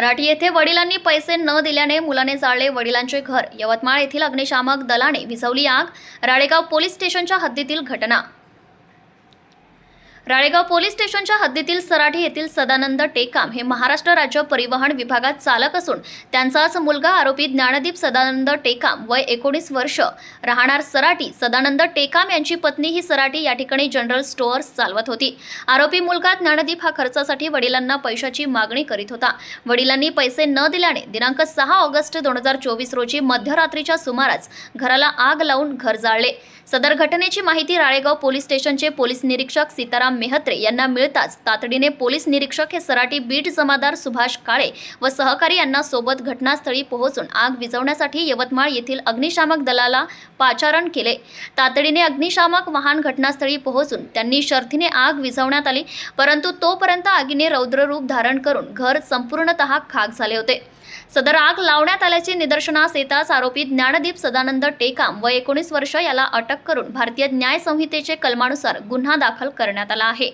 सराटी येथे वडिलांनी पैसे न दिल्याने मुलाने जाळले वडिलांचे घर. यवतमाळ येथील अग्निशामक दलाने विझवली आग. राळेगाव पोलीस स्टेशनच्या हद्दीतील घटना. राळेगाव पोलीस स्टेशनच्या हद्दीतील सराठी येथील सदानंद टेकाम हे महाराष्ट्र राज्य परिवहन विभागात चालक असून त्यांचाच मुलगा आरोपी ज्ञानदीप सदानंद टेकाम वय एकोणीस वर्ष. राहणार सराटी सदानंद टेकाम यांची पत्नी ही सराटी या ठिकाणी जनरल स्टोअर्स चालवत होती. आरोपी मुलगा ज्ञानदीप हा खर्चासाठी वडिलांना पैशाची मागणी करीत होता. वडिलांनी पैसे न दिल्याने दिनांक सहा ऑगस्ट दोन हजार चोवीस रोजी मध्यरात्रीच्या सुमारास घराला आग लावून घर जाळले. सदर घटनेची माहिती राळेगाव पोलीस स्टेशनचे पोलीस निरीक्षक सीताराम मेहत्रे यांना मिळताच तातडीने पोलीस निरीक्षक हे सराटी बीट जमादार सुभाष काळे व सहकारी यांना सोबत घटनास्थळी पोहोचून आग विझवण्यासाठी यवतमाळ येथील अग्निशामक दलाला पाचारण केले. तातडीने अग्निशामक वाहन घटनास्थळी पोहोचून त्यांनी शर्थीने आग विझवण्यात आली परंतु तोपर्यंत आगीने रौद्ररूप धारण करून घर संपूर्णतः खाक झाले होते. सदर आग लावण्यात आल्याचे निदर्शनास येताच आरोपी ज्ञानदीप सदानंद टेकाम व एकोणीस वर्ष याला अटक करून भारतीय न्याय संहितेचे कलमानुसार गुन्हा दाखल करण्यात आला आहे.